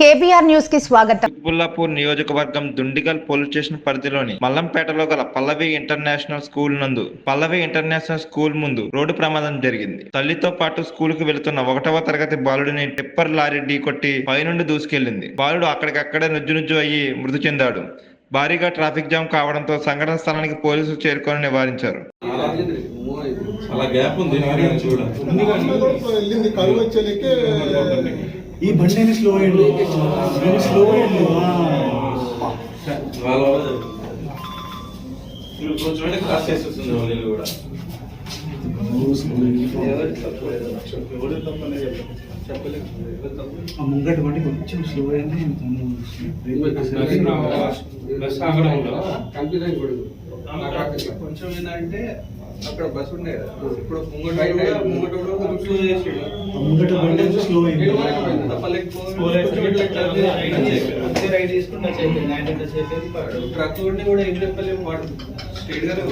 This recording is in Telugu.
కేబీఆర్ న్యూస్కి స్వాగతం. చిక్బుల్లాపూర్ నియోజకవర్గం దుండిగల్ పోలీస్ స్టేషన్ పరిధిలోని మల్లంపేటలో గల పల్లవి ఇంటర్నేషనల్ స్కూల్ నందు పల్లవి ఇంటర్నేషనల్ స్కూల్ ముందు రోడ్డు ప్రమాదం జరిగింది. తల్లితో పాటు స్కూల్కు వెళుతున్న ఒకటవ తరగతి బాలుడిని టిప్పర్ లారీ ఢీకొట్టి పైనుండి దూసుకెళ్ళింది బాలుడు అక్కడికక్కడే నుజ్జు నుజ్జు అయ్యి మృతి చెందాడు. భారీగా ట్రాఫిక్ జామ్ కావడంతో సంఘటన స్థలానికి పోలీసులు చేరుకొని నివారించారు. చాలా గ్యాప్ ఉంది ఈ బండి అయినా స్లో అయ్యండి. నేను స్లో అయ్యండి. కొంచెం అంటే క్రాస్ చేసి వస్తుంది వాళ్ళు కూడా. ఆ ముంగటి బండి కొంచెం స్లో అయింది ఉండదు కొంచెం ఏంటంటే అక్కడ బస్ ఉండే కదా. ఇప్పుడు ముంగట కూడా ముంగట చేసాడు. బండి స్లో అయింది. ట్రక్ కూడా ఏం చెప్పలేము వాడు. స్ట్రైట్ గానే